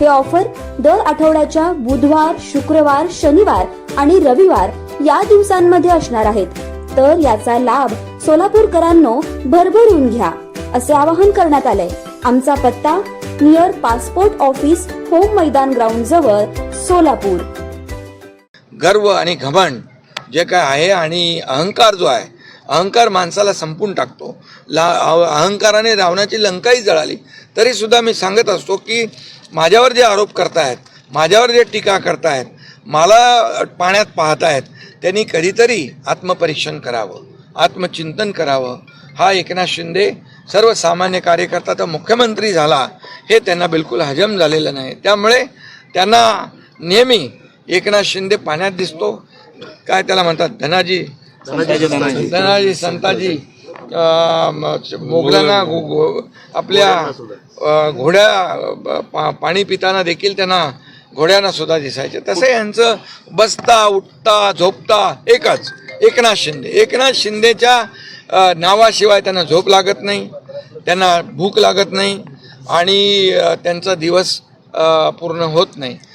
हे ऑफर दर आठवड्याच्या बुधवार शुक्रवार शनिवार आणि रविवार या दिवसांमध्ये असणार आहेत. तर याचा लाभ सोलापूरकरांनो भरभरून घ्या असे आवाहन करण्यात आले आमचा पत्ता near passport office home Maidan ground जवळ सोलापूर. गर्व आणि घमंड जे काय आहे आणि अहंकार जो आहे अहंकार माणसाला संपून टाकतो. ला अहंकाराने रावणाची लंकाही जळाली. तरी सुद्धा मी सांगत असतो की माझ्यावर जे आरोप करतायत माझ्यावर जे टीका करतायत मला पाण्यात पाहतायत त्यांनी कधीतरी आत्मपरीक्षण करावं आत्मचिंतन करावं. हा एकनाथ शिंदे सर्वसामान्य कार्यकर्ता तर मुख्यमंत्री झाला हे त्यांना बिलकुल हजम झालेलं नाही. त्यामुळे त्यांना नेहमी एकनाथ शिंदे पाण्यात दिसतो. काय त्याला म्हणतात? धनाजी धनाजी संताजी. मोगलांना आपल्या घोड्या पाणी पिताना देखील त्यांना घोड्यांना सुद्धा दिसायचे. तसं यांचं बसता उठता झोपता एकच. एकनाथ शिंदे. एकनाथ शिंदेच्या नावाशिवाय त्यांना झोप लागत नाही. त्यांना भूक लागत नाही. आणि त्यांचा दिवस पूर्ण होत नाही.